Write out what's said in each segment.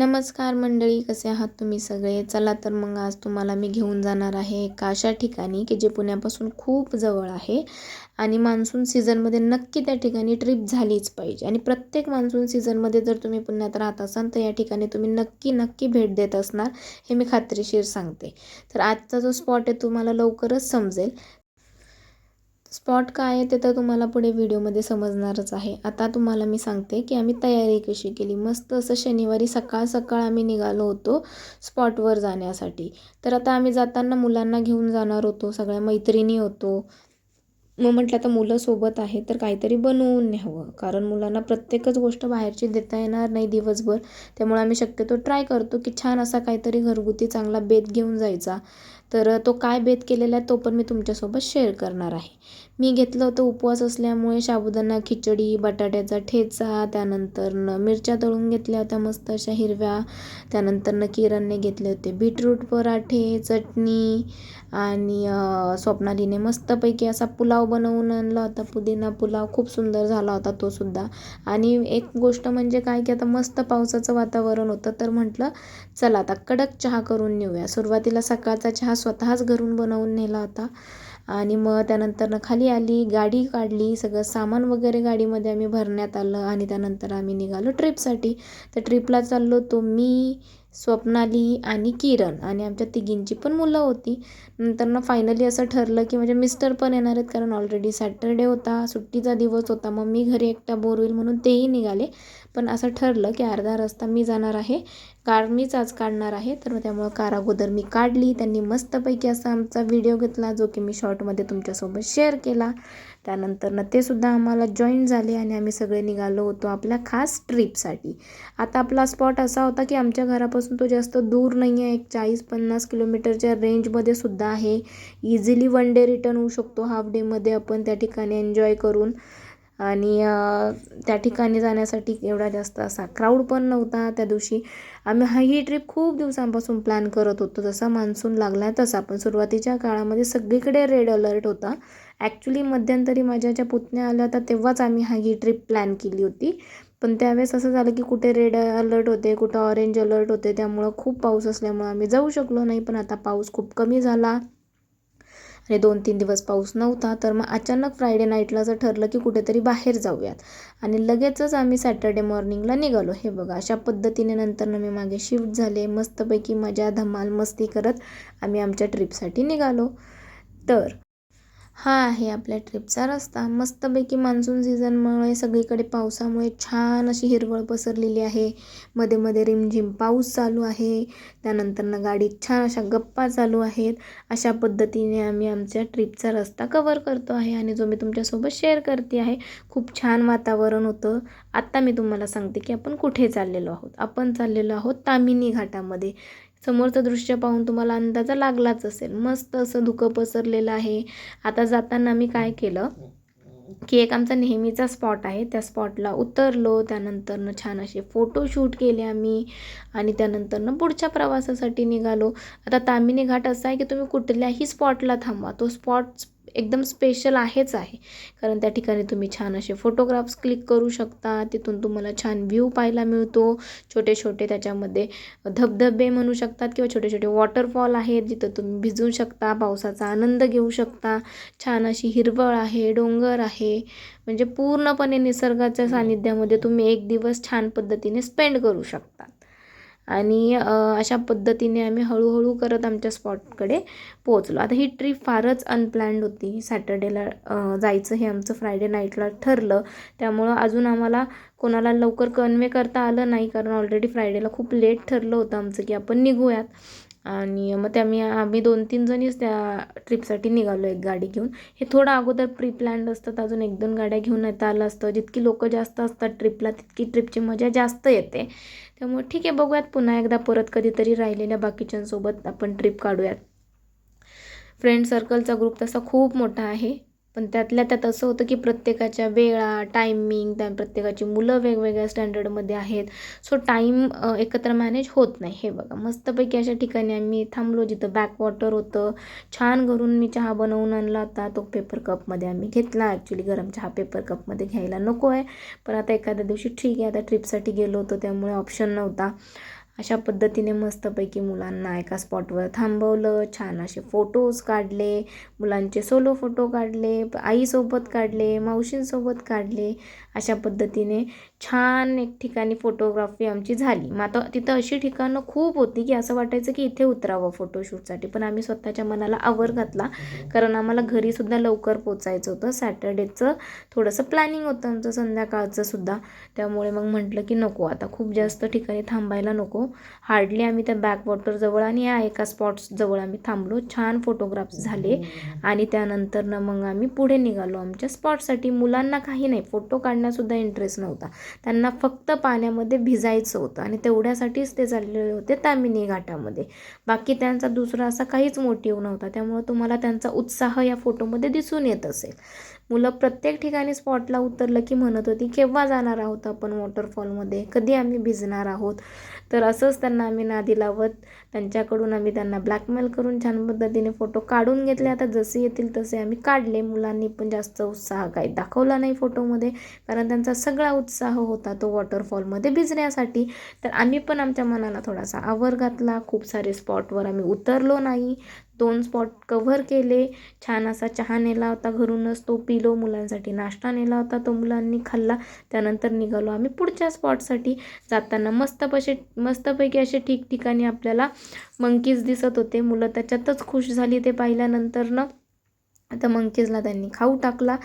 नमस्कार मंडळी कसे आहात तुम्ही सगळे? चला तर मग आज तुम्हाला मी घेऊन जाणार आहे एका अशा ठिकाणी की जे पुण्यापासून खूप जवळ आहे आणि मान्सून सीझनमध्ये नक्की त्या ठिकाणी ट्रिप झालीच पाहिजे. आणि प्रत्येक मान्सून सीझनमध्ये जर तुम्ही पुण्यात राहत असाल तर या ठिकाणी तुम्ही नक्की नक्की भेट देत असणार हे मी खात्रीशीर सांगते. तर आजचा जो स्पॉट आहे तुम्हाला लवकरच समजेल. स्पॉट काय आहे ते तर तुम्हाला पुढे व्हिडिओमध्ये समजणारच आहे. आता तुम्हाला मी सांगते की आम्ही तयारी कशी केली. मस्त असं शनिवारी सकाळ सकाळ आम्ही निघालो होतो स्पॉटवर जाण्यासाठी. तर आता आम्ही जाताना मुलांना घेऊन जाणार होतो. सगळ्या मैत्रिणी होतो. मग म्हटलं आता मुलं सोबत आहे तर काहीतरी बनवून न्यावं. कारण मुलांना प्रत्येकच गोष्ट बाहेरची देता येणार नाही दिवसभर. त्यामुळे आम्ही शक्यतो ट्राय करतो की छान असा काहीतरी घरगुती चांगला बेत घेऊन जायचा. तर तो काय बेत केलेला आहे तो पण मी तुमच्यासोबत शेअर करणार आहे. मी घेतलं होतं उपवास असल्यामुळे साबुदाणा खिचडी बटाट्याचा ठेचा त्यानंतरनं मिरच्या तळून घेतल्या होत्या मस्त अशा हिरव्या त्यानंतरनं किरणने घेतले होते. बीटरूट पराठे चटणी आणि स्वप्नालीने मस्तपैकी असा पुलाव बनवून आणला होता. पुदिना पुलाव खूप सुंदर झाला होता तो सुद्धा. आणि एक गोष्ट म्हणजे काय की आता मस्त पावसाचं वातावरण होतं तर म्हटलं चला आता कडक चहा करून नेऊया. सुरुवातीला सकाळचा चहा स्वतःच घरून बनवून नेला होता. आणि मग त्यानंतरनं खाली आली गाडी काढली सगळं सामान वगैरे गाडीमध्ये आम्ही भरण्यात आलं आणि त्यानंतर आम्ही निघालो ट्रिपसाठी. तर ट्रिपला चाललो होतो मी स्वप्नाली आणि किरण आणि आमच्या तिघींची पण मुलं होती. नंतर ना फायनली असं ठरलं की म्हणजे मिस्टर पण येणार आहेत कारण ऑलरेडी सॅटरडे होता सुट्टीचा दिवस होता मग मी घरी एकटा बोर होईल म्हणून तेही निघाले. पण असं ठरलं की अर्धा रस्ता मी जाणार आहे कार मीच आज काढणार आहे तर त्यामुळं कार अगोदर मी काढली. त्यांनी मस्तपैकी असा आमचा व्हिडिओ घेतला जो की मी शॉर्टमध्ये तुमच्यासोबत शेअर केला. त्यानंतरनं ते सुद्धा आम्हाला जॉईन झाले आणि आम्ही सगळे निघालो होतो आपल्या खास ट्रीपसाठी आता आपला स्पॉट असा होता की आमच्या घरापासून तो जास्त दूर नाही आहे एक चाळीस पन्नास किलोमीटरच्या रेंजमध्ये सुद्धा आहे. इझिली वन डे रिटर्न होऊ शकतो हाफ डेमध्ये आपण त्या ठिकाणी एन्जॉय करून. आणि त्या ठिकाणी जाण्यासाठी एवढा जास्त असा क्राऊड पण नव्हता त्या दिवशी. आम्ही हा ही ट्रिप खूप दिवसांपासून प्लॅन करत होतो. जसा मान्सून लागला तसा. पण सुरुवातीच्या काळामध्ये सगळीकडे रेड अलर्ट होता. ॲक्च्युली मध्यंतरी माझ्या ज्या पुतण्या आल्या होत्या तेव्हाच आम्ही हा ही ट्रिप प्लॅन केली होती. पण त्यावेळेस असं झालं की कुठे रेड अलर्ट होते कुठं ऑरेंज अलर्ट होते त्यामुळं खूप पाऊस असल्यामुळं आम्ही जाऊ शकलो नाही. पण आता पाऊस खूप कमी झाला. आणि दोन तीन दिवस पाऊस नव्हता. तर मग अचानक फ्रायडे नाईटला असं ठरलं की कुठेतरी बाहेर जाऊयात. आणि लगेचच आम्ही सॅटर्डे मॉर्निंगला निघालो. हे बघा अशा पद्धतीने नंतर मी मागे शिफ्ट झाले. मस्तपैकी मजा धमाल मस्ती करत आम्ही आमच्या ट्रिपसाठी निघालो. तर हा आहे आपल्या ट्रिपचा रस्ता. मस्तपैकी मान्सून सीझनमुळे सगळीकडे पावसामुळे छान अशी हिरवळ पसरलेली आहे. मध्ये मध्ये रिमझिम पाऊस चालू आहे. त्यानंतरनं गाडीत छान अशा गप्पा चालू आहेत. अशा पद्धतीने आम्ही आमच्या ट्रिपचा रस्ता कवर करतो आहे आणि जो मी तुमच्यासोबत शेअर करते आहे खूप छान वातावरण होतं. आत्ता मी तुम्हाला सांगते की आपण कुठे चाललेलो आहोत. आपण चाललेलो आहोत तामिनी घाटामध्ये. समोरचं दृश्य पाहून तुम्हाला अंदाजा लागलाच असेल. मस्त असं धुकं पसरलेलं आहे. आता जाताना मी काय केलं की एक आमचा नेहमीचा स्पॉट आहे. त्या स्पॉटला उतरलो. त्यानंतरनं छान असे फोटोशूट केले आम्ही आणि त्यानंतरनं पुढच्या प्रवासासाठी निघालो. आता तामिनी घाट असा आहे की तुम्ही कुठल्याही स्पॉटला थांबवा तो स्पॉट एकदम स्पेशल आहेच आहे. कारण त्या ठिकाणी तुम्ही छान असे फोटोग्राफ्स क्लिक करू शकता. तिथून तुम्हाला छान व्ह्यू पाहायला मिळतो. छोटे छोटे त्याच्यामध्ये धबधबे म्हणू शकतात किंवा छोटे छोटे वॉटरफॉल आहेत जिथं तुम्ही भिजू शकता पावसाचा आनंद घेऊ शकता. छान अशी हिरवळ आहे डोंगर आहे. म्हणजे पूर्णपणे निसर्गाच्या सानिध्यामध्ये तुम्ही एक दिवस छान पद्धतीने स्पेंड करू शकता. आणि अशा पद्धतीने आम्ही हळूहळू करत आमच्या स्पॉटकडे पोहोचलो. आता ही ट्रिप फारच अनप्लॅन्ड होती. सॅटर्डेला जायचं हे आमचं फ्रायडे नाईटला ठरलं. त्यामुळं अजून आम्हाला कोणाला लवकर कन्वे करता आलं नाही. कारण ऑलरेडी फ्रायडेला खूप लेट ठरलं होतं आमचं की आपण निघूयात. आणि मग त्या मी आम्ही दोन तीन जणीच त्या ट्रिपसाठी निघालो एक गाडी घेऊन. हे थोडं अगोदर प्री प्लॅन्ड असतात अजून एक दोन गाड्या घेऊन येता आलं असतं. जितकी लोकं जास्त असतात ट्रिपला तितकी ट्रिपची मजा जास्त येते. त्यामुळे ठीक आहे बघूयात पुन्हा एकदा परत कधीतरी राहिलेल्या बाकीच्यांसोबत आपण ट्रिप काढूयात. फ्रेंड सर्कलचा ग्रुप तसा खूप मोठा आहे. पण त्यातल्या त्यात असं होतं की प्रत्येकाच्या वेळा टायमिंग त्या प्रत्येकाची मुलं वेगवेगळ्या स्टँडर्डमध्ये आहेत. सो टाईम एकत्र मॅनेज होत नाही. हे बघा मस्तपैकी अशा ठिकाणी आम्ही थांबलो जिथं बॅकवॉटर होतं. छान घरून मी चहा बनवून आणला होता. तो पेपर कपमध्ये आम्ही घेतला. ॲक्च्युली गरम चहा पेपर कपमध्ये घ्यायला नको आहे. पण आता एखाद्या दिवशी ठीक आहे. आता ट्रिपसाठी गेलो होतो त्यामुळे ऑप्शन नव्हता. अशा पद्धतीने मस्तपैकी मुलांना एका स्पॉटवर थांबवलं. छान असे फोटोज काढले. मुलांचे सोलो फोटो काढले. आईसोबत काढले. मावशींसोबत काढले. अशा पद्धतीने छान एक ठिकाणी फोटोग्राफी आमची झाली. मग आता तिथं अशी ठिकाणं खूप होती की असं वाटायचं की इथे उतरावं फोटोशूटसाठी पण आम्ही स्वतःच्या मनाला आवर घातला. कारण आम्हाला घरीसुद्धा लवकर पोचायचं होतं. सॅटर्डेचं थोडंसं प्लॅनिंग होतं आमचं संध्याकाळचं सुद्धा. त्यामुळे मग म्हटलं की नको आता. खूप जास्त ठिकाणी थांबायला नको. हार्डली आम्ही त्या बॅकवॉटरजवळ आणि या एका स्पॉट्सजवळ आम्ही थांबलो. छान फोटोग्राफ्स झाले. आणि त्यानंतरनं मग आम्ही पुढे निघालो. आमच्या स्पॉटसाठी मुलांना काही नाही. फोटो काढण्यासुद्धा इंटरेस्ट नव्हता. त्यांना फक्त पाण्यामध्ये भिजायचं होतं आणि तेवढ्यासाठीच ते चाललेले होते तामिनी घाटामध्ये. बाकी त्यांचा दुसरा असा काहीच मोटिव्ह नव्हता. त्यामुळं तुम्हाला त्यांचा उत्साह या फोटोमध्ये दिसून येत असेल. मुलं प्रत्येक ठिकाणी स्पॉटला उतरलं की म्हणत होती केव्हा जाणार आहोत आपण वॉटरफॉलमध्ये कधी आम्ही भिजणार आहोत? तर असंच त्यांना आम्ही नादी लावत त्यांच्याकडून आम्ही त्यांना ब्लॅकमेल करून छान पद्धतीने फोटो काढून घेतले. आता जसे येतील तसे आम्ही काढले. मुलांनी पण जास्त उत्साह काही दाखवला नाही फोटोमध्ये कारण त्यांचा सगळा उत्साह होता तो वॉटरफॉलमध्ये भिजण्यासाठी. तर आम्ही पण आमच्या मनाला थोडासा आवर घातला. खूप सारे स्पॉटवर आम्ही उतरलो नाही. दोन स्पॉट कव्हर केले. छान असा चहा नेला होता घरूनच. तो पिलो मुलांसाठी नाश्ता नेला होता. तो मुलांनी खाल्ला. त्यानंतर निघालो आम्ही पुढच्या स्पॉटसाठी जाताना मस्त पशे मस्तपैकी असे ठिकठिकाणी आपल्याला मंकीज दिसत होते. मुलं त्याच्यातच खुश झाली ते पाहिल्यानंतरनं. आता मंकीजला त्यांनी खाऊ टाकला.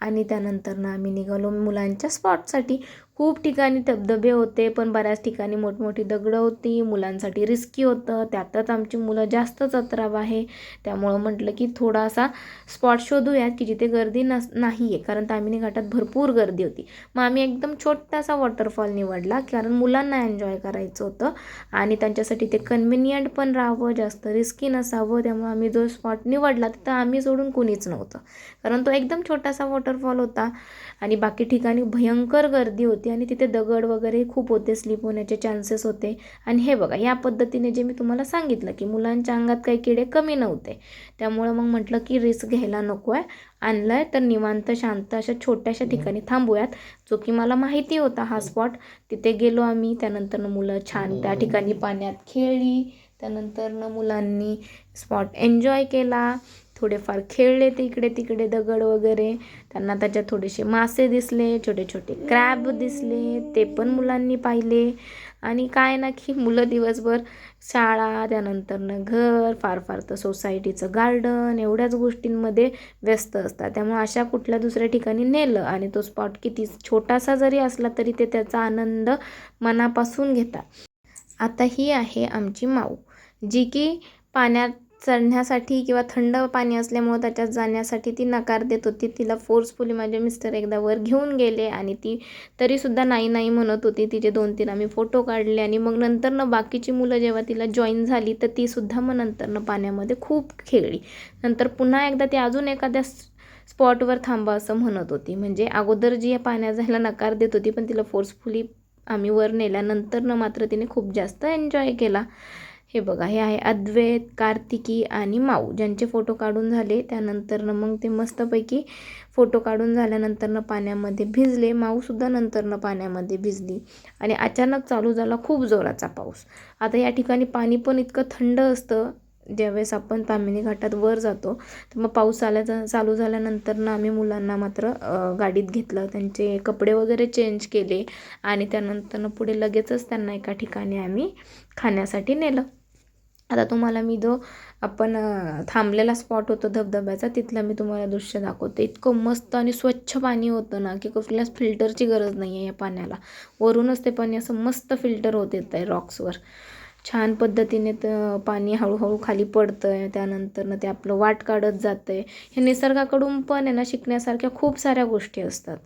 आणि त्यानंतरनं आम्ही निघालो मुलांच्या स्पॉटसाठी खूप ठिकाणी धबधबे होते पण बऱ्याच ठिकाणी मोठमोठी दगडं होती मुलांसाठी रिस्की होतं. त्यातच आमची मुलं जास्तच अत्राव आहे. त्यामुळं म्हटलं की थोडासा स्पॉट शोधूयात की जिथे गर्दी नस नाही आहे कारण तामिनी घाटात भरपूर गर्दी होती. मग आम्ही एकदम छोटासा वॉटरफॉल निवडला कारण मुलांना एन्जॉय करायचं होतं. आणि त्यांच्यासाठी ते कन्व्हिनियंट पण राहावं जास्त रिस्की नसावं. त्यामुळे आम्ही जो स्पॉट निवडला तिथं आम्ही सोडून कुणीच नव्हतं. कारण तो एकदम छोटासा वॉटरफॉल होता आणि बाकी ठिकाणी भयंकर गर्दी होती आणि तिथे दगड वगैरे खूप होते स्लिप होण्याचे चान्सेस होते. आणि हे बघा या पद्धतीने जे मी तुम्हाला सांगितलं की मुलांच्या अंगात काही किडे कमी नव्हते. त्यामुळं मग म्हटलं की रिस्क घ्यायला नको आहे. आणलं आहे तर निवांत शांत अशा छोट्याशा ठिकाणी थांबूयात. जो की मला माहिती होता हा स्पॉट तिथे गेलो आम्ही. त्यानंतर मुलं छान त्या ठिकाणी पाण्यात खेळली. त्यानंतर मुलांनी स्पॉट एन्जॉय केला. थोडेफार खेळले ते इकडे तिकडे दगड वगैरे. त्यांना त्याच्यात थोडेसे मासे दिसले छोटे छोटे क्रॅब दिसले ते पण मुलांनी पाहिले. आणि काय ना की मुलं दिवसभर शाळा त्यानंतरनं घर फार फार तर सोसायटीचं गार्डन एवढ्याच गोष्टींमध्ये व्यस्त असतात. त्यामुळे अशा कुठल्या दुसऱ्या ठिकाणी नेलं आणि तो स्पॉट किती छोटासा जरी असला तरी ते त्याचा आनंद मनापासून घेतात. आता ही आहे आमची माऊ जी की पाण्यात चढण्यासाठी किंवा थंड पाणी असल्यामुळं त्याच्यात जाण्यासाठी ती नकार देत होती. तिला फोर्सफुली माझे मिस्टर एकदा वर घेऊन गेले आणि ती तरीसुद्धा नाही नाही म्हणत होती. तिचे दोन तीन आम्ही फोटो काढले आणि मग नंतरनं बाकीची मुलं जेव्हा तिला जॉईन झाली तर तीसुद्धा मग नंतरनं पाण्यामध्ये खूप खेळली. नंतर पुन्हा एकदा ती अजून एखाद्या स्पॉटवर थांबा असं म्हणत होती. म्हणजे अगोदर जी पाण्यात जायला नकार देत होती पण तिला फोर्सफुली आम्ही वर नेल्यानंतरनं मात्र तिने खूप जास्त एन्जॉय केला. हे बघा हे आहे अद्वैत कार्तिकी आणि माऊ. ज्यांचे फोटो काढून झाले त्यानंतरनं मग ते मस्तपैकी फोटो काढून झाल्यानंतरनं पाण्यामध्ये भिजले. माऊसुद्धा नंतरनं पाण्यामध्ये भिजली. आणि अचानक चालू झाला खूप जोराचा पाऊस. आता या ठिकाणी पाणी पण इतकं थंड असतं. ज्यावेळेस आपण तामिनी घाटात वर जातो तर मग पाऊस आल्याचा चालू झाल्यानंतरनं आम्ही मुलांना मात्र गाडीत घेतलं. त्यांचे कपडे वगैरे चेंज केले आणि त्यानंतरनं पुढे लगेचच त्यांना एका ठिकाणी आम्ही खाण्यासाठी नेलं. आता तुम्हाला मी जो आपण थांबलेला स्पॉट होतो धबधब्याचा तिथलं मी तुम्हाला दृश्य दाखवते. इतकं मस्त आणि स्वच्छ पाणी होतं ना की कुठल्याच फिल्टरची गरज नाही आहे या पाण्याला. वरूनच ते पाणी असं मस्त फिल्टर होत येतं आहे रॉक्सवर छान पद्धतीने तर पाणी हळूहळू खाली पडतं आहे त्यानंतरनं ते आपलं वाट काढत जातं आहे हे निसर्गाकडून पण आहे ना शिकण्यासारख्या खूप साऱ्या गोष्टी असतात.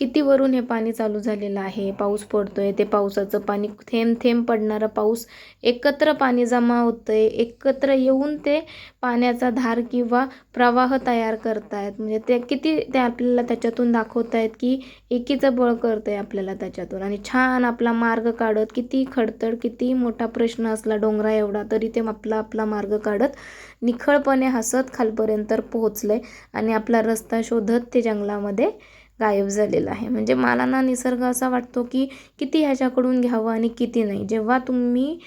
किती वरून हे पाणी चालू झालेलं आहे? पाऊस पडतोय ते पावसाचं पाणी थेंब थेंब पडणारं पाऊस एकत्र पाणी जमा होतं आहे एकत्र येऊन ते पाण्याचा धार किंवा प्रवाह तयार करतायत. म्हणजे ते किती ते आपल्याला त्याच्यातून दाखवत आहेत की एकीचं बळ करतं आहे आपल्याला त्याच्यातून. आणि छान आपला मार्ग काढत किती खडतड किती मोठा प्रश्न असला डोंगरा एवढा तरी ते आपला आपला मार्ग काढत निखळपणे हसत खालपर्यंत पोहोचलं आहे आणि आपला रस्ता शोधत ते जंगलामध्ये गायब झालेला आहे. म्हणजे मला ना निसर्ग असा वाटतो की किती ह्याच्याकडून घ्यावं आणि किती नाही. जेव्हा तुम्ही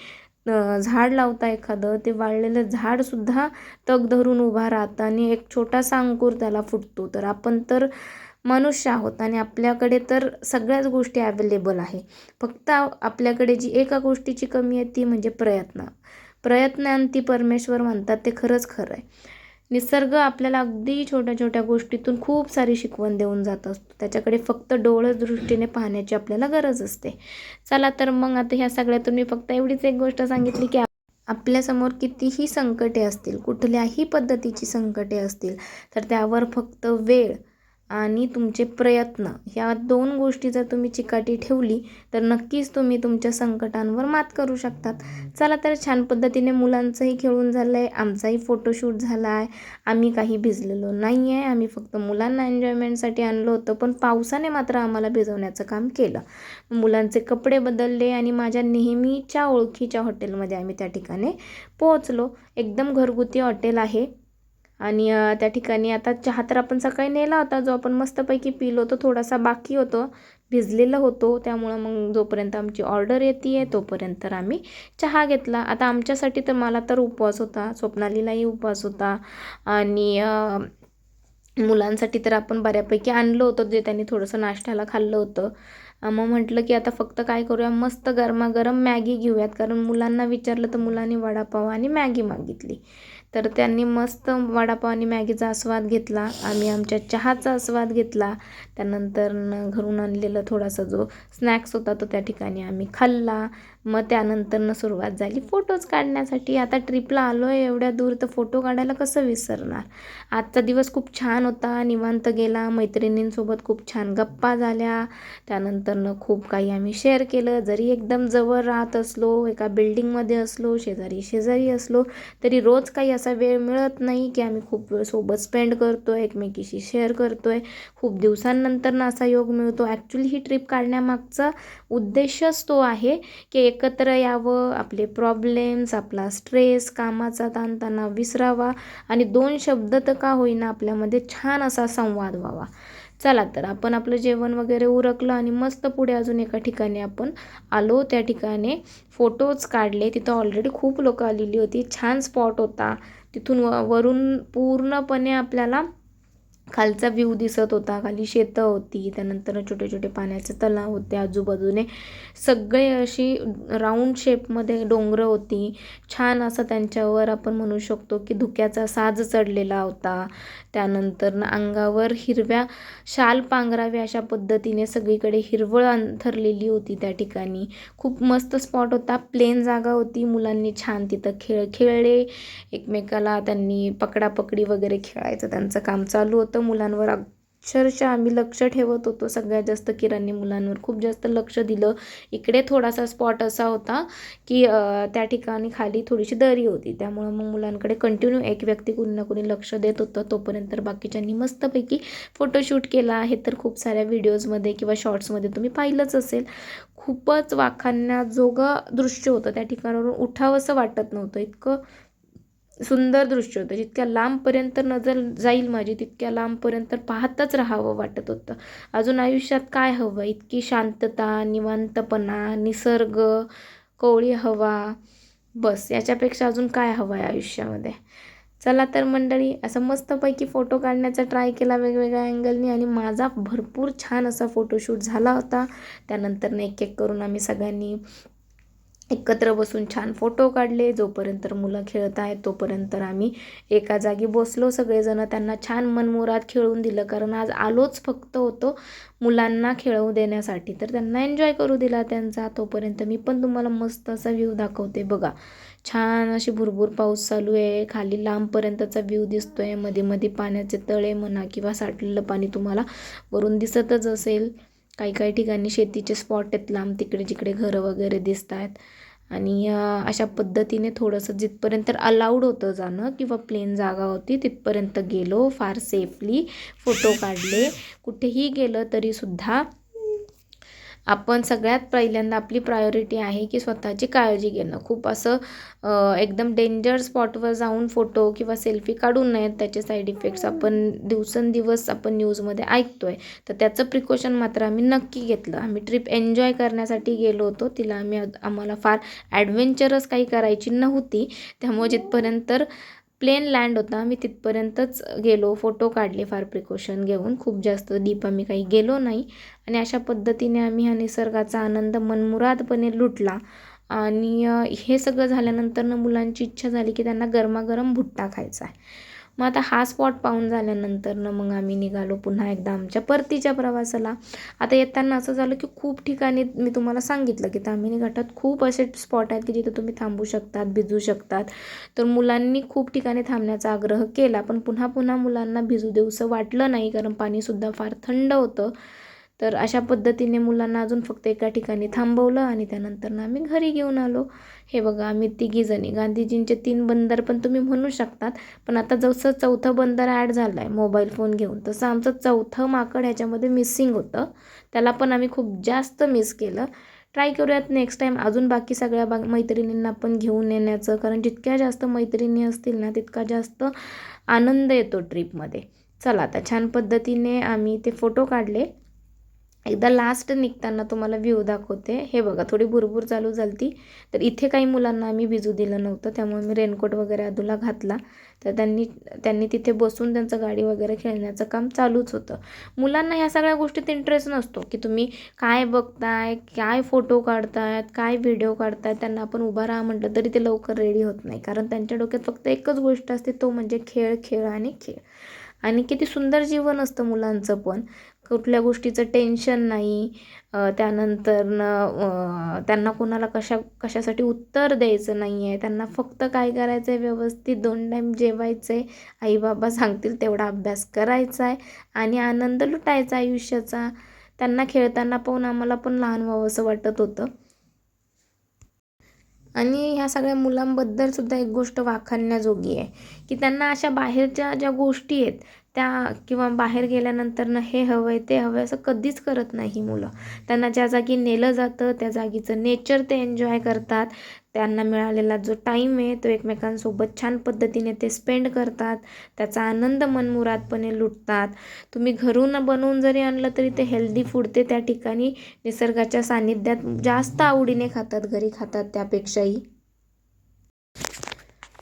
झाड लावता एखादं ते वाळलेलं झाडसुद्धा तग धरून उभा राहतं आणि एक छोटासा अंकुर त्याला फुटतो. तर आपण तर मनुष्य आहोत आणि आपल्याकडे तर सगळ्याच गोष्टी ॲवेलेबल आहे. फक्त आपल्याकडे जी एका गोष्टीची कमी आहे ती म्हणजे प्रयत्न. प्रयत्न आणि ती परमेश्वर म्हणतात ते खरंच खरं आहे. निसर्ग आपल्याला अगदी छोट्या छोट्या गोष्टीतून खूप सारी शिकवण देऊन जात असतो. त्याच्याकडे फक्त डोळ दृष्टीने पाहण्याची आपल्याला गरज असते. चला तर मग आता ह्या सगळ्यातून मी फक्त एवढीच एक गोष्ट सांगितली की आपल्यासमोर कितीही संकटे असतील कुठल्याही पद्धतीची संकटे असतील तर त्यावर फक्त वेळ आणि तुमचे प्रयत्न ह्या दोन गोष्टी जर तुम्ही चिकाटी ठेवली तर नक्कीच तुम्ही तुमच्या संकटांवर मात करू शकतात. चला तर छान पद्धतीने मुलांचंही खेळून झालं आहे आमचाही फोटोशूट झाला आहे आम्ही काही भिजलेलो नाही आहे आम्ही फक्त मुलांना एन्जॉयमेंटसाठी आणलं होतं पण पावसाने मात्र आम्हाला भिजवण्याचं काम केलं. मुलांचे कपडे बदलले आणि माझ्या नेहमीच्या ओळखीच्या हॉटेलमध्ये आम्ही त्या ठिकाणी पोहोचलो. एकदम घरगुती हॉटेल आहे. आणि त्या ठिकाणी आता चहा तर आपण सकाळी नेला होता जो आपण मस्तपैकी पिलो तो थोडासा बाकी होतो भिजलेलं होतो त्यामुळं मग जोपर्यंत आमची ऑर्डर येते आहे तोपर्यंत तर आम्ही चहा घेतला. आता आमच्यासाठी तर मला तर उपवास होता स्वप्नालीलाही उपवास होता आणि मुलांसाठी तर आपण बऱ्यापैकी आणलं होतं जे त्यांनी थोडंसं नाश्त्याला खाल्लं होतं. मग म्हटलं की आता फक्त काय करूया मस्त गरमागरम मॅगी घेऊयात कारण मुलांना विचारलं तर मुलांनी वडापाव आणि मॅगी मागितली. तर त्यांनी मस्त वडापाव आणि मॅगीचा आस्वाद घेतला. आम्ही आमच्या चहाचा आस्वाद घेतला. त्यानंतर न घरून आणलेला थोडासा जो स्नॅक्स होता तो त्या ठिकाणी आम्ही खाल्ला. मग त्यानंतरनं सुरुवात झाली. फोटोज काढण्यासाठी आता ट्रिपला आलो आहे एवढ्या दूर तर फोटो काढायला कसं विसरणार? आजचा दिवस खूप छान होता निवांत गेला मैत्रिणींसोबत खूप छान गप्पा झाल्या. त्यानंतरनं खूप काही आम्ही शेअर केलं. जरी एकदम जवळ राहत असलो एका बिल्डिंगमध्ये असलो शेजारी शेजारी असलो तरी रोज काही असा वेळ मिळत नाही की आम्ही खूप वेळ सोबत स्पेंड करतो आहे एकमेकीशी शेअर करतो आहे खूप दिवसांनंतरनं असा योग मिळतो. ॲक्च्युली ही ट्रिप काढण्यामागचा उद्देशच तो आहे की एकत्र यावं आपले प्रॉब्लेम्स आपला स्ट्रेस कामाचा ताणतणाव विसरावा आणि दोन शब्द तर का होईना आपल्यामध्ये छान असा संवाद व्हावा. चला तर आपण आपलं जेवण वगैरे उरकलं आणि मस्त पुढे अजून एका ठिकाणी आपण आलो. त्या ठिकाणी फोटोज काढले. तिथं ऑलरेडी खूप लोकं आलेली होती. छान स्पॉट होता. तिथून व वरून पूर्णपणे आपल्याला खालचा व्ह्यू दिसत होता खाली शेतं होती त्यानंतर छोटे छोटे पाण्याचे तलाव होते आजूबाजूने सगळे अशी राऊंड शेपमध्ये डोंगरं होती. छान असं त्यांच्यावर आपण म्हणू शकतो की धुक्याचा साज चढलेला होता. त्यानंतर अंगावर हिरव्या शाल पांघरावे अशा पद्धतीने सगळीकडे हिरवळ अंथरलेली होती त्या ठिकाणी. खूप मस्त स्पॉट होता प्लेन जागा होती. मुलांनी छान तिथं खेळ खेळले. एकमेकाला त्यांनी पकडापकडी वगैरे खेळायचं त्यांचं काम चालू होतं. मुलांवर अक्षरशः आम्ही लक्ष ठेवत होतो सगळ्यात जास्त किराणी मुलांवर. खूप जास्त लक्ष दिलं. इकडे थोडासा स्पॉट असा होता की त्या ठिकाणी खाली थोडीशी दरी होती. त्यामुळं मग मुलांकडे कंटिन्यू एक व्यक्ती कुणी ना कुणी लक्ष देत होतं. तोपर्यंत बाकीच्यांनी मस्तपैकी फोटोशूट केला आहे. तर खूप साऱ्या व्हिडिओजमध्ये किंवा शॉर्ट्समध्ये तुम्ही पाहिलंच असेल. खूपच वाखाणण्याजोगं दृश्य होतं. त्या ठिकाणावरून उठावंसं वाटत नव्हतं. इतकं सुंदर दृश्य होतं. जितक्या लांबपर्यंत नजर जाईल माझी तितक्या लांबपर्यंत पाहतच राहावं वाटत होतं. अजून आयुष्यात काय हवं? इतकी शांतता निवांतपणा निसर्ग कोवळी हवा बस याच्यापेक्षा अजून काय हवं आहे आयुष्यामध्ये? चला तर मंडळी असं मस्तपैकी फोटो काढण्याचा ट्राय केला वेगवेगळ्या अँगलनी आणि माझा भरपूर छान असा फोटोशूट झाला होता. त्यानंतर एक एक करून आम्ही सगळ्यांनी एकत्र बसून छान फोटो काढले. जोपर्यंत मुलं खेळत आहेत तोपर्यंत आम्ही एका जागी बसलो. सगळेजण त्यांना छान मनमोरात खेळून दिलं. कारण आज आलोच फक्त होतो मुलांना खेळवू देण्यासाठी. तर त्यांना एन्जॉय करू दिला त्यांचा. तोपर्यंत मी पण तुम्हाला मस्त असा व्ह्यू दाखवते. बघा छान अशी भुरभूर पाऊस चालू आहे. खाली लांबपर्यंतचा व्ह्यू दिसतोय. मध्ये मध्ये पाण्याचे तळे म्हणा किंवा साठलेलं पाणी तुम्हाला वरून दिसतच असेल. काही काही ठिकाणी शेतीचे स्पॉट आहेत लांब तिकडे जिकडे घरं वगैरे दिसत आहेत आणि अशा पद्धतीने थोडंसं जिथपर्यंत अलाउड होतं जाणं किंवा प्लेन जागा होती तिथपर्यंत गेलो फार सेफली फोटो काढले. कुठेही गेलं तरीसुद्धा आपण सगळ्यात पहिल्यांदा आपली प्रायोरिटी आहे की स्वतःची काळजी घेणं. खूप असं एकदम डेंजर स्पॉटवर जाऊन फोटो किंवा सेल्फी काढू नयेत त्याचे साईड इफेक्ट्स आपण दिवसेंदिवस आपण न्यूजमध्ये ऐकतोय. तर त्याचं प्रिकॉशन मात्र आम्ही नक्की घेतलं. आम्ही ट्रिप एन्जॉय करण्यासाठी गेलो होतो. तिला आम्ही आम्हाला फार ॲडव्हेंचरस काही करायची नव्हती. त्यामुळे जिथपर्यंत प्लेन लँड होता आम्ही तिथपर्यंतच गेलो. फोटो काढले फार प्रिकॉशन घेऊन. खूप जास्त डीप आम्ही काही गेलो नाही. आणि अशा पद्धतीने आम्ही हा निसर्गाचा आनंद मनमुरादपणे लुटला. आणि हे सगळं झाल्यानंतर मुलांची इच्छा झाली की त्यांना गरमागरम भुट्टा खायचा आहे. मग आता हा स्पॉट पाहून झाल्यानंतर ना मग आम्ही निघालो पुन्हा एकदा आमच्या परतीच्या प्रवासाला. आता येताना असं झालं की खूप ठिकाणी मी तुम्हाला सांगितलं की तामिनी घाटात खूप असे स्पॉट आहेत की जिथे तुम्ही थांबू शकतात भिजू शकतात. तर मुलांनी खूप ठिकाणी थांबण्याचा आग्रह केला पण पुन्हा पुन्हा मुलांना भिजू देऊसं वाटलं नाही कारण पाणीसुद्धा फार थंड होतं. तर अशा पद्धतीने मुलांना अजून फक्त एका ठिकाणी थांबवलं आणि त्यानंतर ना आम्ही घरी घेऊन आलो. हे बघा आम्ही तिघीजणी गांधीजींचे तीन बंदर पण तुम्ही म्हणू शकतात पण आता जसं चौथं बंदर ॲड झालं आहे मोबाईल फोन घेऊन तसं आमचं चौथं माकड ह्याच्यामध्ये मिसिंग होतं. त्याला पण आम्ही खूप जास्त मिस केलं. ट्राय करूयात नेक्स्ट टाईम अजून बाकी सगळ्या बा मैत्रिणींना पण घेऊन येण्याचं कारण जितक्या जास्त मैत्रिणी असतील ना तितका जास्त आनंद येतो ट्रिपमध्ये चला आता छान पद्धतीने आम्ही ते फोटो काढले. एकदा लास्ट निघताना तुम्हाला व्ह्यू दाखवते. हे बघा थोडी भुरभूर चालू झाली तर इथे काही मुलांना आम्ही भिजू दिलं नव्हतं. त्यामुळे मी रेनकोट वगैरे आदूला घातला. तर त्यांनी त्यांनी तिथे बसून त्यांचं गाडी वगैरे खेळण्याचं काम चालूच होतं. मुलांना ह्या सगळ्या गोष्टीत इंटरेस्ट नसतो की तुम्ही काय बघताय काय फोटो काढतायत काय व्हिडिओ काढतायत. त्यांना आपण उभा राहा म्हटलं तरी ते लवकर रेडी होत नाही. कारण त्यांच्या डोक्यात फक्त एकच गोष्ट असते तो म्हणजे खेळ खेळ आणि खेळ. आणि किती सुंदर जीवन असतं मुलांचं पण. कुठल्या गोष्टीचं टेन्शन नाही. त्यानंतर न त्यांना कोणाला कशा कशासाठी उत्तर द्यायचं नाही आहे त्यांना फक्त काय करायचं आहे व्यवस्थित दोन टाईम जेवायचं आहे आई बाबा सांगतील तेवढा अभ्यास करायचा आहे आणि आनंद लुटायचा आयुष्याचा. त्यांना खेळताना पाहून आम्हाला पण लहान व्हावं असं वाटत होतं. आणि ह्या सगळ्या मुलांबद्दल सुद्धा एक गोष्ट वाखाणण्याजोगी आहे की त्यांना अशा बाहेरच्या ज्या गोष्टी आहेत त्या किंवा बाहेर गेल्यानंतरनं हे हवं आहे ते हवं आहे असं कधीच करत नाही मुलं. त्यांना ज्या जागी नेलं जातं त्या जागीचं नेचर ते एन्जॉय करतात. त्यांना मिळालेला जो टाईम आहे तो एकमेकांसोबत छान पद्धतीने ते स्पेंड करतात. त्याचा आनंद मनमुरादपणे लुटतात. तुम्ही घरून बनवून जरी आणलं तरी ते हेल्दी फूड ते त्या ठिकाणी निसर्गाच्या सानिध्यात जास्त आवडीने खातात घरी खातात त्यापेक्षाही.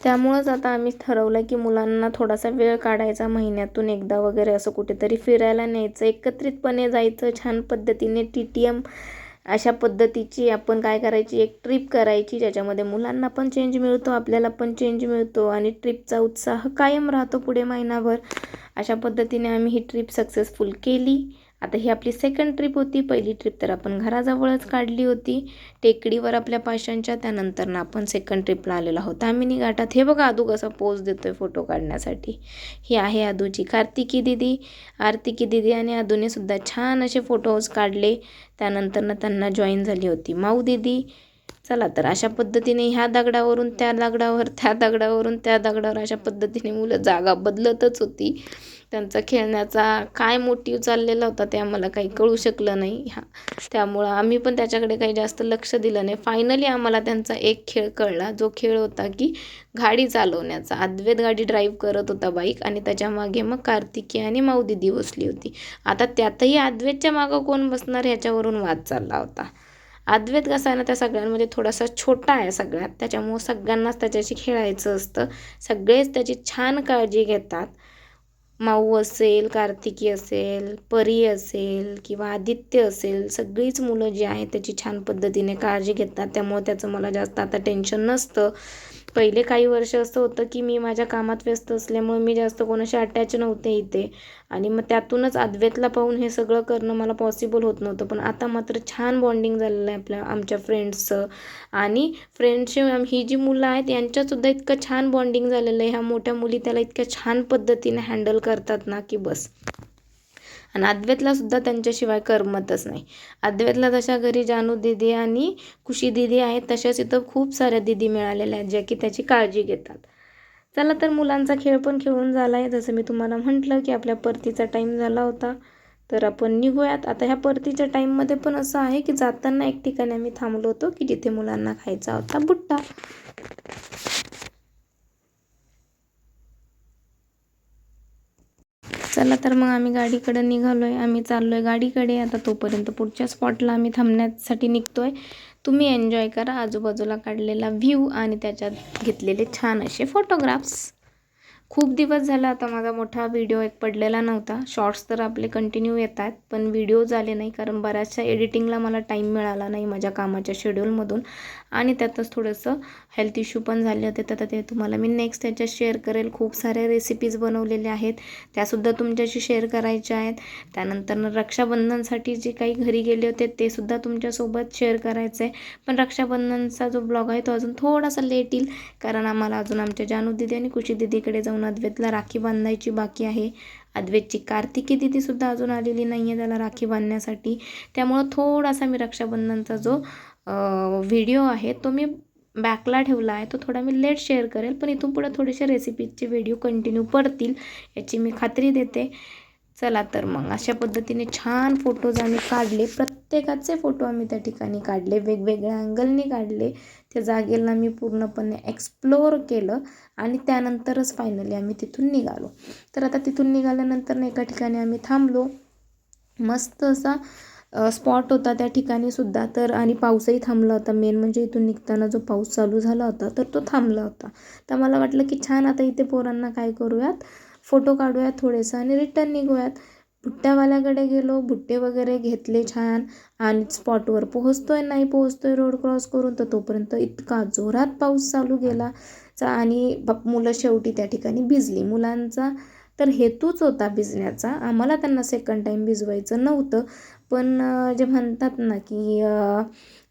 त्यामुळंच आता आम्ही ठरवलं की मुलांना थोडासा वेळ काढायचा महिन्यातून एकदा वगैरे असं कुठेतरी फिरायला न्यायचं एकत्रितपणे जायचं छान पद्धतीने टी टी एम अशा पद्धतीची आपण काय करायची? एक ट्रिप करायची ज्याच्यामध्ये मुलांना पण चेंज मिळतो आपल्याला पण चेंज मिळतो आणि ट्रिपचा उत्साह कायम राहतो पुढे महिनाभर. अशा पद्धतीने आम्ही ही ट्रिप सक्सेसफुल केली. आता ही आपली सेकंड ट्रिप होती. पहिली ट्रिप तर आपण घराजवळच काढली होती. टेकडीवर आपल्या पाशांच्या त्यानंतर ना आपण सेकंड ट्रिपला आलेलो आहोत. तामिनी घाटात हे बघा आदू कसा पोज देतो आहे फोटो काढण्यासाठी. ही आहे आदूची कार्तिकी दिदी. आरतिकी दिदी आणि आदूने सुद्धा छान असे फोटोज काढले. त्यानंतर ना त्यांना जॉईन झाली होती माऊ दिदी. चला तर अशा पद्धतीने ह्या दगडावरून त्या दगडावर त्या दगडावरून त्या दगडावर अशा पद्धतीने मुलं जागा बदलतच होती. त्यांचा खेळण्याचा काय मोटिव्ह चाललेला होता ते आम्हाला काही कळू शकलं नाही. ह्या त्यामुळं आम्ही पण त्याच्याकडे काही जास्त लक्ष दिलं नाही. फायनली आम्हाला त्यांचा एक खेळ कळला. जो खेळ होता की गाडी चालवण्याचा. अद्वैत गाडी ड्राईव्ह करत होता बाईक आणि त्याच्यामागे मग कार्तिकी आणि माऊदिदी बसली होती. आता त्यातही अद्वैतच्या मागं कोण बसणार ह्याच्यावरून वाद चालला होता. अद्वैत कसा आहे ना त्या सगळ्यांमध्ये थोडासा छोटा आहे सगळ्यात. त्याच्यामुळं सगळ्यांनाच त्याच्याशी खेळायचं असतं. सगळेच त्याची छान काळजी घेतात. माऊ असेल कार्तिकी असेल परी असेल किंवा आदित्य असेल सगळीच मुलं जी आहेत त्याची छान पद्धतीने काळजी घेतात. त्यामुळे त्याचं मला जास्त आता टेन्शन नसतं. पहिले काही वर्ष असं होतं की मी माझ्या कामात व्यस्त असल्यामुळे मी जास्त कोणाशी अटॅच नव्हते इथे. आणि मग त्यातूनच अद्वैतला पाहून हे सगळं करणं मला पॉसिबल होत नव्हतं. पण आता मात्र छान बॉन्डिंग झालेलं आहे आपल्या आमच्या फ्रेंड्सचं आणि फ्रेंडशी ही जी मुलं आहेत यांच्यातसुद्धा इतकं छान बॉन्डिंग झालेलं आहे. ह्या मोठ्या मुली त्याला इतक्या छान पद्धतीने हँडल करतात ना की बस. आणि अद्वैतला सुद्धा त्यांच्याशिवाय करमतच नाही. अद्वैतला जशा घरी जानू दिदी आणि खुशी दिदी आहेत तशाच इथं खूप साऱ्या दिदी मिळालेल्या आहेत ज्या की त्याची काळजी घेतात. चला तर मुलांचा खेळ पण खेळून झाला आहे जसं मी तुम्हाला म्हटलं की आपल्या परतीचा टाईम झाला होता. तर आपण निघूयात. आता ह्या परतीच्या टाईममध्ये पण असं आहे की जाताना एक ठिकाणी आम्ही थांबलो होतो की जिथे मुलांना खायचा होता बुट्टा. चला तर मग आम्ही गाडीकडं निघालो आहे आम्ही चाललो आहे गाडीकडे. आता तोपर्यंत पुढच्या स्पॉटला आम्ही थांबण्यासाठी निघतो आहे तुम्ही एन्जॉय करा. आजूबाजूला काढलेला व्ह्यू आणि त्याच्यात घेतलेले छान असे फोटोग्राफ्स खूप दिवस झाला आता माझा मोठा व्हिडिओ एक पडलेला नव्हता. शॉर्ट्स तर आपले कंटिन्यू येत आहेत पण व्हिडिओ झाले नाही कारण बऱ्याचशा एडिटिंगला मला टाईम मिळाला नाही माझ्या कामाच्या शेड्यूलमधून आणि त्यातच थोडंसं हेल्थ इश्यू पण झाले होते. तर ते तुम्हाला मी नेक्स्ट त्याच्यात शेअर करेल. खूप साऱ्या रेसिपीज बनवलेल्या आहेत. त्यासुद्धा तुमच्याशी शेअर करायच्या आहेत. त्यानंतर रक्षाबंधनसाठी जे काही घरी गेले होते ते सुद्धा तुमच्यासोबत शेअर करायचं आहे पण रक्षाबंधनचा जो ब्लॉग आहे तो अजून थोडासा लेट येईल. कारण आम्हाला अजून आमच्या जानू दिदी आणि कुशी दिदीकडे जाऊन अद्वैतला राखी बांधायची बाकी आहे. अद्वैतची कार्तिकी दिदीसुद्धा अजून आलेली नाही आहे त्याला राखी बांधण्यासाठी. त्यामुळं थोडासा मी रक्षाबंधनचा जो व्हिडिओ आहे तो मी बॅकला ठेवला आहे. तो थोडा मी लेट शेअर करेल पण इथून पुढे थोडेसे रेसिपीजचे व्हिडिओ कंटिन्यू पडतील याची मी खात्री देते. चला तर मग अशा पद्धतीने छान फोटोज आम्ही काढले. प्रत्येकाचे फोटो आम्ही त्या ठिकाणी काढले वेगवेगळ्या अँगलनी काढले. त्या जागेला मी पूर्णपणे एक्सप्लोअर केलं आणि त्यानंतरच फायनली आम्ही तिथून निघालो. तर आता तिथून निघाल्यानंतर एका ठिकाणी आम्ही थांबलो. मस्त असा स्पॉट होता त्या ठिकाणी सुद्धा. तर आणि पाऊसही थांबला होता. मेन म्हणजे इथून निघताना जो पाऊस चालू झाला होता तर तो थांबला होता. तर मला वाटलं की छान आता इथे पोरांना काय करूयात? फोटो काढूयात थोडेसं आणि रिटर्न निघूयात. बुट्ट्यावाल्याकडे गेलो. बुट्टे वगैरे घेतले छान. आणि स्पॉटवर पोहोचतोय नाही पोहोचतोय रोड क्रॉस करून तर तोपर्यंत इतका जोरात पाऊस चालू गेला. चा आणि मुलं शेवटी त्या ठिकाणी भिजली. मुलांचा तर हेतूच होता भिजण्याचा. आम्हाला त्यांना सेकंड टाईम भिजवायचं नव्हतं. पण जे म्हणतात ना की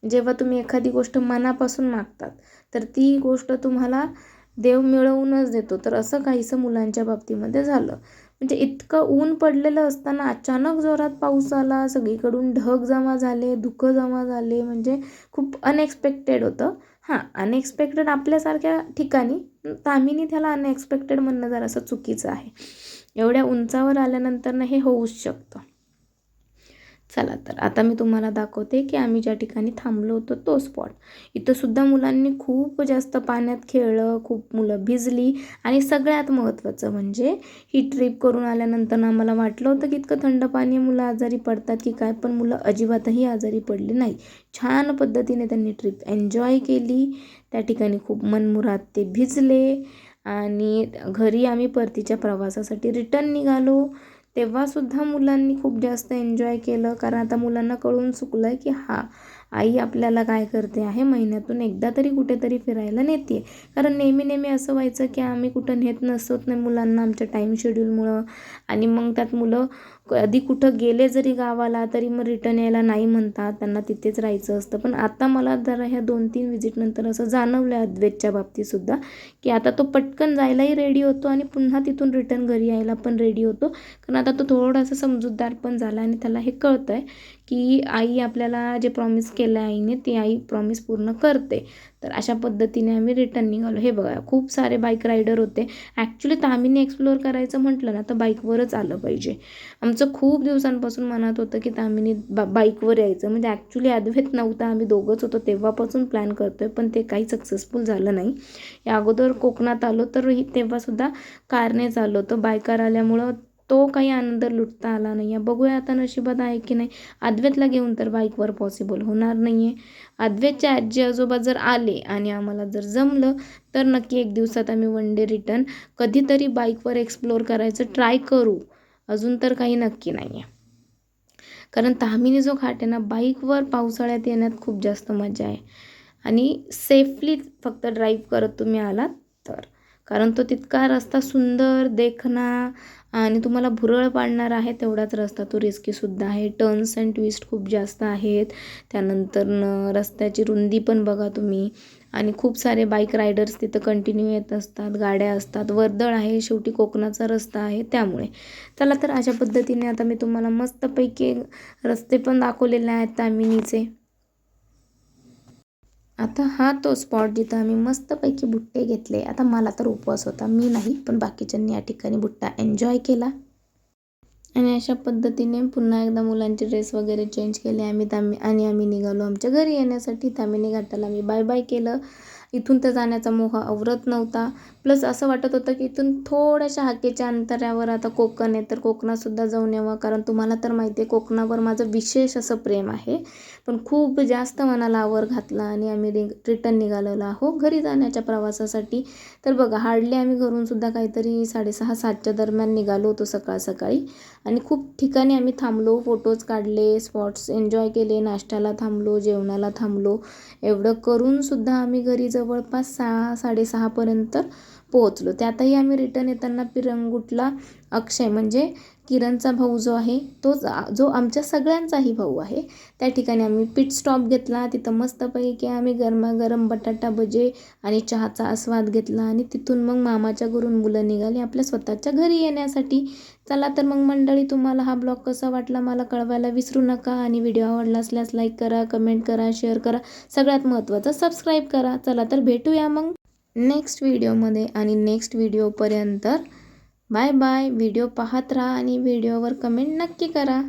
जेव्हा तुम्ही एखादी गोष्ट मनापासून मागतात तर ती गोष्ट तुम्हाला देव मिळवूनच देतो. तर असं काहीसं मुलांच्या बाबतीमध्ये झालं. म्हणजे इतकं ऊन पडलेलं असताना अचानक जोरात पाऊस आला सगळीकडून ढग जमा झाले धुकं जमा झाले म्हणजे खूप अनएक्सपेक्टेड होतं. हां अनएक्सपेक्टेड आपल्यासारख्या ठिकाणी तामिनी त्याला अनएक्सपेक्टेड म्हणणं जरासं चुकीचं आहे. एवढ्या उंचावर आल्यानंतर हे होऊच शकतं. चला तर. आता मी तुम्हाला दाखवते की आम्ही ज्या ठिकाणी थांबलो होतो तो स्पॉट इथंसुद्धा मुलांनी खूप जास्त पाण्यात खेळलं खूप मुलं भिजली आणि सगळ्यात महत्त्वाचं म्हणजे ही ट्रिप करून आल्यानंतर आम्हाला वाटलं होतं की इतकं थंड पाणी मुलं आजारी पडतात की काय पण मुलं अजिबातही आजारी पडली नाही. छान पद्धतीने त्यांनी ट्रिप एन्जॉय केली. त्या ठिकाणी खूप मनमुरात ते भिजले आणि घरी आम्ही परतीच्या प्रवासासाठी रिटर्न निघालो. तेव्हासुद्धा मुलांनी खूप जास्त एन्जॉय केलं. कारण आता मुलांना कळून चुकलं आहे की हा आई आपल्याला काय करते आहे? महिन्यातून एकदा तरी कुठेतरी फिरायला नेते. कारण नेहमी नेहमी असं व्हायचं की आम्ही कुठं नेत नसत नाही मुलांना आमच्या टाईम शेड्यूलमुळं आणि मग त्यात मुलं कधी कुठं गेले जरी गावाला तरी मग रिटर्न यायला नाही म्हणतात. त्यांना तिथेच राहायचं असतं. पण आता मला जरा ह्या दोन तीन विजिटनंतर असं जाणवलं आहे अद्वैतच्या बाबतीतसुद्धा की आता तो पटकन जायलाही रेडी होतो आणि पुन्हा तिथून रिटर्न घरी यायला पण रेडी होतो. कारण आता तो थोडासा समजूतदार पण झाला आणि त्याला हे कळतं आहे की आई आपल्याला जे प्रॉमिस केलं आहे आईने ती आई प्रॉमिस पूर्ण करते. तर अशा पद्धतीने आम्ही रिटर्न निघालो. हे बघा खूप सारे बाईक रायडर होते. ॲक्च्युली तामिनी एक्सप्लोअर करायचं म्हटलं ना तर बाईकवरच आलं पाहिजे. आमचं खूप दिवसांपासून मनात होतं की तामिनी बा बाईकवर यायचं. म्हणजे ॲक्च्युली अद्वैत नव्हता आम्ही दोघंच होतो. तेव्हापासून प्लॅन करतो आहे पण ते काही सक्सेसफुल झालं नाही. या अगोदर कोकणात आलो तर तेव्हासुद्धा कारनेच आलो होतं. बायकार आल्यामुळं तो काही आनंद लुटता आला नाही आहे बघूया आता नशिबात आहे की नाही. अद्वैतला घेऊन तर बाईकवर पॉसिबल होणार नाही आहे अद्वैतचे आजी आजोबा जर आले आणि आम्हाला जर जमलं तर नक्की एक दिवसात आम्ही वन डे रिटर्न कधीतरी बाईकवर एक्सप्लोअर करायचं ट्राय करू. अजून तर काही नक्की नाही आहे कारण तामिनी जो घाट आहे ना बाईकवर पावसाळ्यात येण्यात खूप जास्त मजा आहे. आणि सेफली फक्त ड्राईव्ह करत तुम्ही आलात तर. कारण तो तितका रस्ता सुंदर देखना आणि तुम्हाला भुरळ पाडणार आहे तेवढाच रस्ता तो रिस्कीसुद्धा आहे. टर्न्स अँड ट्विस्ट खूप जास्त आहेत. त्यानंतर रस्त्याची रुंदी पण बघा तुम्ही. आणि खूप सारे बाईक रायडर्स तिथं कंटिन्यू येत असतात गाड्या असतात. वर्दळ आहे शेवटी कोकणाचा रस्ता आहे त्यामुळे. चला तर अशा पद्धतीने आता मी तुम्हाला मस्तपैकी रस्ते पण दाखवलेले आहेत तामिनीचे. आता हा तो स्पॉट जिथं आम्ही मस्तपैकी बुट्टे घेतले आता मला तर उपवास होता मी नाही पण बाकीच्यांनी या ठिकाणी बुट्टा एन्जॉय केला. आणि अशा पद्धतीने पुन्हा एकदा मुलांचे ड्रेस वगैरे चेंज केले आम्ही आम्ही आणि आम्ही निघालो आमच्या घरी येण्यासाठी. तामिनी घाटाला आम्ही बाय बाय केलं. इथून तर जाण्याचा मोह आवरत नव्हता. प्लस असं वाटत होतं की इथून थोड्याशा हाकेच्या अंतरावर आता कोकण आहे तर कोकणातसुद्धा जाऊन यावं. कारण तुम्हाला तर माहिती आहे कोकणावर माझं विशेष असं प्रेम आहे. पण खूप जास्त मनाला आवर घातला आणि आम्ही रि रिटर्न निघालेलो आहो घरी जाण्याच्या प्रवासासाठी. तर बघा हार्डली आम्ही घरूनसुद्धा काहीतरी साडेसहा सातच्या दरम्यान निघालो होतो सकाळ सकाळी. आणि खूप ठिकाणी आम्ही थांबलो फोटोज काढले स्पॉट्स एन्जॉय केले नाश्त्याला थांबलो जेवणाला थांबलो. एवढं करूनसुद्धा आम्ही घरी जवळपास सहा साडेसहापर्यंत पोहोचलो. त्यातही आम्ही रिटर्न येताना पिरंगुटला अक्षय म्हणजे किरणचा भाऊ जो आहे तो जो आमच्या सगळ्यांचाही भाऊ आहे. त्या ठिकाणी आम्ही पिट स्टॉप घेतला तिथं मस्तपैकी आम्ही गरमागरम बटाटा भजे आणि चहाचा आस्वाद घेतला आणि तिथून मग मामाच्या घरून मुलं निघाली आपल्या स्वतःच्या घरी येण्यासाठी. चला तर मग मंडळी तुम्हाला हा ब्लॉग कसा वाटला मला कळवायला विसरू नका आणि व्हिडिओ आवडला असल्यास लाईक करा कमेंट करा शेअर करा. सगळ्यात महत्त्वाचं सबस्क्राईब करा. चला तर भेटूया मग नेक्स्ट व्हिडिओमध्ये आणि नेक्स्ट व्हिडिओपर्यंत बाय बाय. व्हिडिओ पाहत राहा आणि व्हिडिओवर कमेंट नक्की करा.